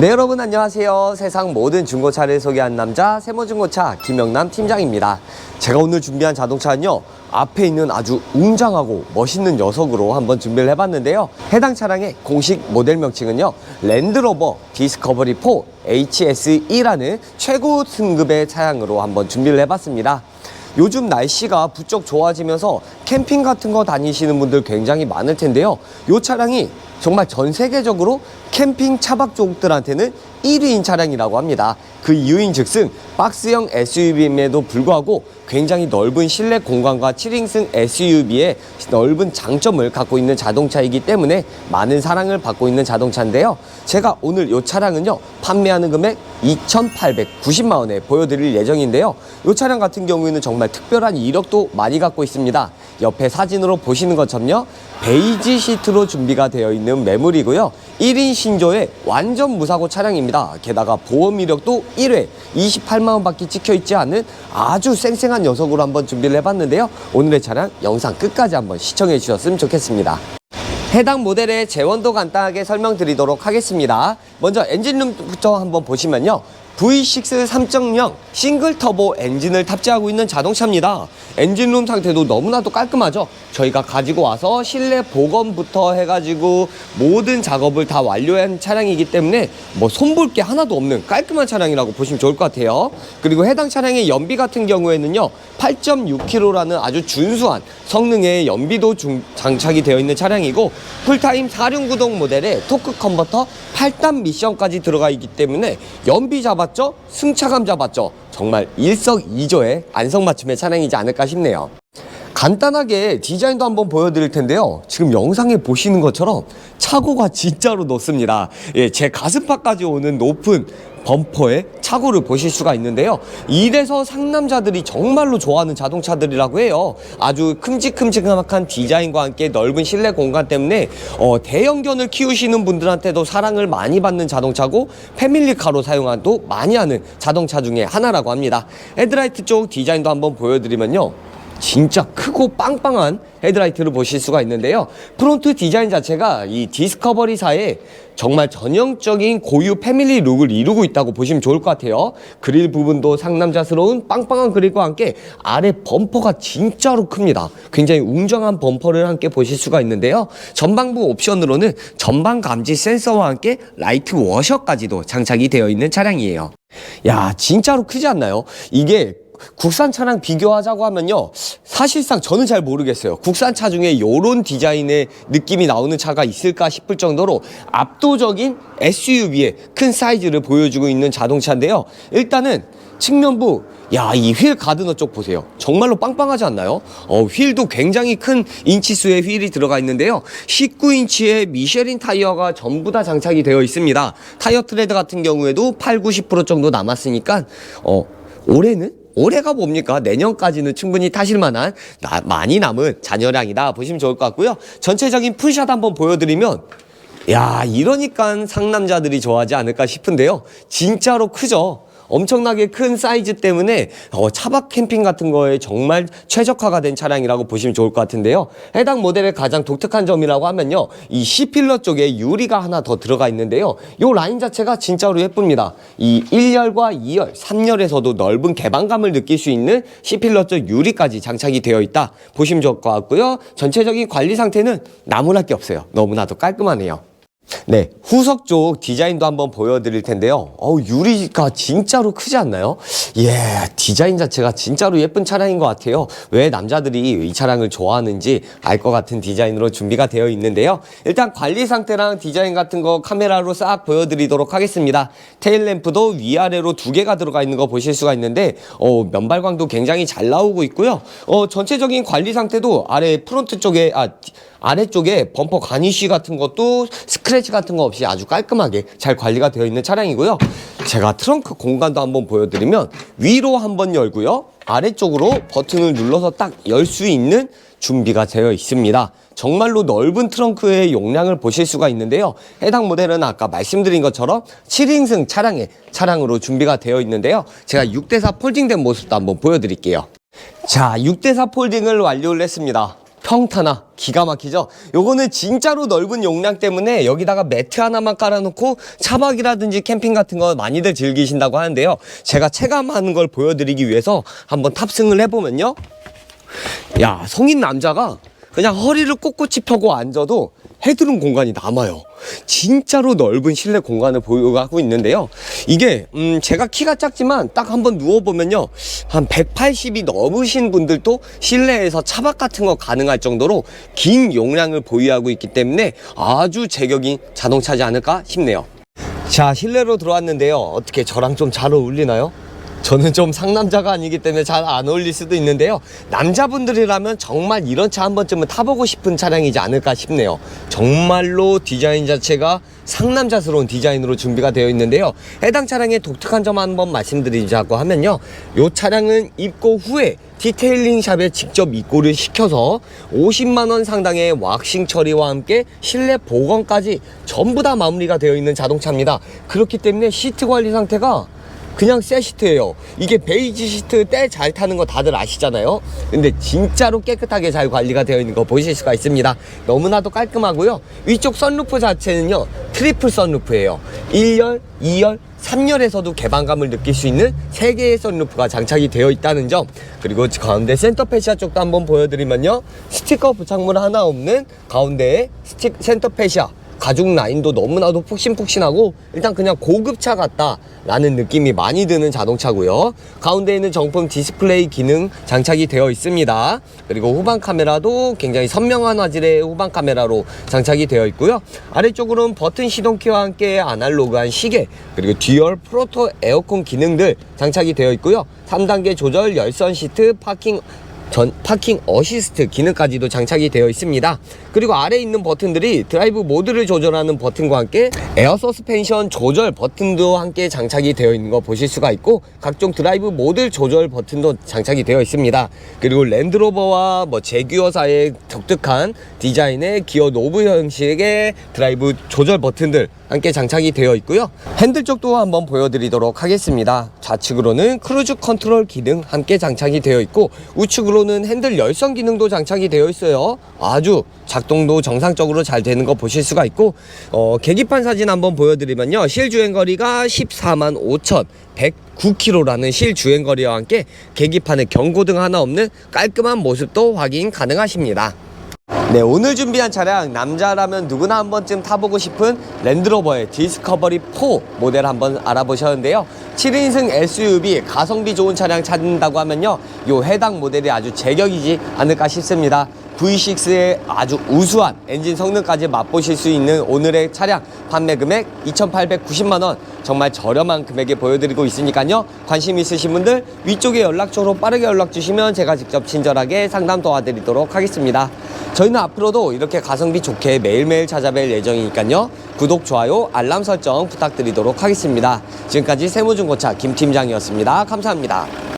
네 여러분 안녕하세요. 세상 모든 중고차를 소개한 남자 세모중고차 김영남 팀장입니다. 제가 오늘 준비한 자동차는요 앞에 있는 아주 웅장하고 멋있는 녀석으로 한번 준비를 해봤는데요. 해당 차량의 공식 모델 명칭은요 랜드로버 디스커버리 4 HSE라는 최고 등급의 차량으로 한번 준비를 해봤습니다 요즘 날씨가 부쩍 좋아지면서 캠핑 같은 거 다니시는 분들 굉장히 많을 텐데요. 이 차량이 정말 전 세계적으로 캠핑 차박 쪽들한테는 1위인 차량이라고 합니다. 그 이유인 즉슨 박스형 SUV임에도 불구하고 굉장히 넓은 실내 공간과 7인승 SUV의 넓은 장점을 갖고 있는 자동차이기 때문에 많은 사랑을 받고 있는 자동차인데요. 제가 오늘 이 차량은요, 판매하는 금액 2,890만 원에 보여드릴 예정인데요. 이 차량 같은 경우에는 정말 특별한 이력도 많이 갖고 있습니다. 옆에 사진으로 보시는 것처럼요, 베이지 시트로 준비가 되어 있는 매물이고요. 1인 신조의 완전 무사고 차량입니다. 게다가 보험 이력도 1회 28만 원 밖에 찍혀 있지 않은 아주 쌩쌩한 녀석으로 한번 준비를 해봤는데요. 오늘의 차량 영상 끝까지 한번 시청해 주셨으면 좋겠습니다. 해당 모델의 재원도 간단하게 설명드리도록 하겠습니다. 먼저 엔진룸부터 한번 보시면요. V6 3.0 싱글 터보 엔진을 탑재하고 있는 자동차입니다. 엔진룸 상태도 너무나도 깔끔하죠. 저희가 가지고 와서 실내 복원부터 해가지고 모든 작업을 다 완료한 차량이기 때문에 뭐 손볼 게 하나도 없는 깔끔한 차량이라고 보시면 좋을 것 같아요. 그리고 해당 차량의 연비 같은 경우에는요. 8.6kg라는 아주 준수한 성능의 연비도 중- 장착이 되어 있는 차량이고 풀타임 4륜 구동 모델에 토크 컨버터 8단 미션까지 들어가 있기 때문에 연비 잡 았죠? 승차감 잡았죠? 정말 일석이조의 안성맞춤의 차량이지 않을까 싶네요. 간단하게 디자인도 한번 보여드릴 텐데요. 지금 영상에 보시는 것처럼 차고가 진짜로 높습니다. 예, 제 가슴팍까지 오는 높은 범퍼에 차고를 보실 수가 있는데요. 이래서 상남자들이 정말로 좋아하는 자동차들이라고 해요. 아주 큼직큼직한 디자인과 함께 넓은 실내 공간 때문에 어, 대형견을 키우시는 분들한테도 사랑을 많이 받는 자동차고 패밀리카로 사용한도 많이 하는 자동차 중에 하나라고 합니다. 헤드라이트 쪽 디자인도 한번 보여드리면요. 진짜 크고 빵빵한 헤드라이트를 보실 수가 있는데요. 프론트 디자인 자체가 이 디스커버리사의 정말 전형적인 고유 패밀리 룩을 이루고 있다고 보시면 좋을 것 같아요. 그릴 부분도 상남자스러운 빵빵한 그릴과 함께 아래 범퍼가 진짜로 큽니다. 굉장히 웅장한 범퍼를 함께 보실 수가 있는데요. 전방부 옵션으로는 전방 감지 센서와 함께 라이트 워셔까지도 장착이 되어 있는 차량이에요. 야, 진짜로 크지 않나요? 이게 국산 차랑 비교하자고 하면요. 사실상 저는 잘 모르겠어요. 국산 차 중에 요런 디자인의 느낌이 나오는 차가 있을까 싶을 정도로 압도적인 SUV의 큰 사이즈를 보여주고 있는 자동차인데요. 일단은 측면부 야, 이 휠 가드너 쪽 보세요. 정말로 빵빵하지 않나요? 어, 휠도 굉장히 큰 인치수의 휠이 들어가 있는데요. 19인치의 미쉐린 타이어가 전부 다 장착이 되어 있습니다. 타이어 트레드 같은 경우에도 8, 90% 정도 남았으니까 어, 올해는 올해가 뭡니까? 내년까지는 충분히 타실 만한 나- 많이 남은 잔여량이다 보시면 좋을 것 같고요. 전체적인 풀샷 한번 보여드리면 야 이러니까 상남자들이 좋아하지 않을까 싶은데요. 진짜로 크죠. 엄청나게 큰 사이즈 때문에 어, 차박 캠핑 같은 거에 정말 최적화가 된 차량이라고 보시면 좋을 것 같은데요. 해당 모델의 가장 독특한 점이라고 하면요. 이 C필러 쪽에 유리가 하나 더 들어가 있는데요. 이 라인 자체가 진짜로 예쁩니다. 이 1열과 2열, 3열에서도 넓은 개방감을 느낄 수 있는 C필러 쪽 유리까지 장착이 되어 있다. 보시면 좋을 것 같고요. 전체적인 관리 상태는 나무랄 게 없어요. 너무나도 깔끔하네요. 네, 후석 쪽 디자인도 한번 보여드릴 텐데요. 어우, 유리가 진짜로 크지 않나요? 예, 디자인 자체가 진짜로 예쁜 차량인 것 같아요. 왜 남자들이 이 차량을 좋아하는지 알 것 같은 디자인으로 준비가 되어 있는데요. 일단 관리 상태랑 디자인 같은 거 카메라로 싹 보여드리도록 하겠습니다. 테일 램프도 위아래로 두 개가 들어가 있는 거 보실 수가 있는데, 어, 면발광도 굉장히 잘 나오고 있고요. 어, 전체적인 관리 상태도 아래 프론트 쪽에, 아, 아래쪽에 범퍼 가니쉬 같은 것도 스크래 치 같은 거 없이 아주 깔끔하게 잘 관리가 되어 있는 차량이고요. 제가 트렁크 공간도 한번 보여드리면 위로 한번 열고요. 아래쪽으로 버튼을 눌러서 딱 열 수 있는 준비가 되어 있습니다. 정말로 넓은 트렁크의 용량을 보실 수가 있는데요. 해당 모델은 아까 말씀드린 것처럼 7인승 차량의 차량으로 준비가 되어 있는데요. 제가 6대4 폴딩된 모습도 한번 보여드릴게요. 자, 6대4 폴딩을 완료를 했습니다. 평타나 기가 막히죠? 요거는 진짜로 넓은 용량 때문에 여기다가 매트 하나만 깔아놓고 차박이라든지 캠핑 같은 거 많이들 즐기신다고 하는데요. 제가 체감하는 걸 보여드리기 위해서 한번 탑승을 해보면요. 야, 성인 남자가 그냥 허리를 꼿꼿이 펴고 앉아도 헤드룸 공간이 남아요. 진짜로 넓은 실내 공간을 보유하고 있는데요. 이게 음 제가 키가 작지만 딱 한번 누워 보면요. 한 180이 넘으신 분들도 실내에서 차박 같은 거 가능할 정도로 긴 용량을 보유하고 있기 때문에 아주 제격인 자동차지 않을까 싶네요. 자, 실내로 들어왔는데요. 어떻게 저랑 좀 잘 어울리나요? 저는 좀 상남자가 아니기 때문에 잘 안 어울릴 수도 있는데요. 남자분들이라면 정말 이런 차 한 번쯤은 타보고 싶은 차량이지 않을까 싶네요. 정말로 디자인 자체가 상남자스러운 디자인으로 준비가 되어 있는데요. 해당 차량의 독특한 점 한번 말씀드리자고 하면요. 이 차량은 입고 후에 디테일링 샵에 직접 입고를 시켜서 50만 원 상당의 왁싱 처리와 함께 실내 보건까지 전부 다 마무리가 되어 있는 자동차입니다. 그렇기 때문에 시트 관리 상태가 그냥 새 시트예요. 이게 베이지 시트 때 잘 타는 거 다들 아시잖아요. 근데 진짜로 깨끗하게 잘 관리가 되어 있는 거 보실 수가 있습니다. 너무나도 깔끔하고요. 위쪽 선루프 자체는요. 트리플 선루프예요. 1열, 2열, 3열에서도 개방감을 느낄 수 있는 3개의 선루프가 장착이 되어 있다는 점 그리고 가운데 센터 페시아 쪽도 한번 보여드리면요 스티커 부착물 하나 없는 가운데에 스티, 센터 페시아 가죽 라인도 너무나도 푹신푹신하고 일단 그냥 고급차 같다 라는 느낌이 많이 드는 자동차고요. 가운데 있는 정품 디스플레이 기능 장착이 되어 있습니다. 그리고 후방 카메라도 굉장히 선명한 화질의 후방 카메라로 장착이 되어 있고요. 아래쪽으로는 버튼 시동키와 함께 아날로그한 시계 그리고 듀얼 프로토 에어컨 기능들 장착이 되어 있고요. 3단계 조절 열선 시트 파킹 전 파킹 어시스트 기능까지도 장착이 되어 있습니다. 그리고 아래에 있는 버튼들이 드라이브 모드를 조절하는 버튼과 함께 에어 서스펜션 조절 버튼도 함께 장착이 되어 있는 거 보실 수가 있고 각종 드라이브 모드 조절 버튼도 장착이 되어 있습니다. 그리고 랜드로버와 뭐 제규어사의 독특한 디자인의 기어 노브 형식의 드라이브 조절 버튼들 함께 장착이 되어 있고요. 핸들 쪽도 한번 보여드리도록 하겠습니다. 좌측으로는 크루즈 컨트롤 기능 함께 장착이 되어 있고 우측으로는 핸들 열선 기능도 장착이 되어 있어요. 아주 작동도 정상적으로 잘 되는 거 보실 수가 있고 어, 계기판 사진 한번 보여드리면요. 실 주행거리가 14만 5천 109km라는 실 주행거리와 함께 계기판에 경고등 하나 없는 깔끔한 모습도 확인 가능하십니다. 네, 오늘 준비한 차량 남자라면 누구나 한 번쯤 타보고 싶은 랜드로버의 디스커버리 4 모델 한번 알아보셨는데요. 7인승 SUV 가성비 좋은 차량 찾는다고 하면요. 요 해당 모델이 아주 제격이지 않을까 싶습니다. V6의 아주 우수한 엔진 성능까지 맛보실 수 있는 오늘의 차량 판매 금액 2,890만 원 정말 저렴한 금액에 보여드리고 있으니까요 관심 있으신 분들 위쪽에 연락처로 빠르게 연락 주시면 제가 직접 친절하게 상담 도와드리도록 하겠습니다 저희는 앞으로도 이렇게 가성비 좋게 매일매일 찾아뵐 예정이니까요. 구독 좋아요 알람 설정 부탁드리도록 하겠습니다. 지금까지 세무중고차 김 팀장이었습니다. 감사합니다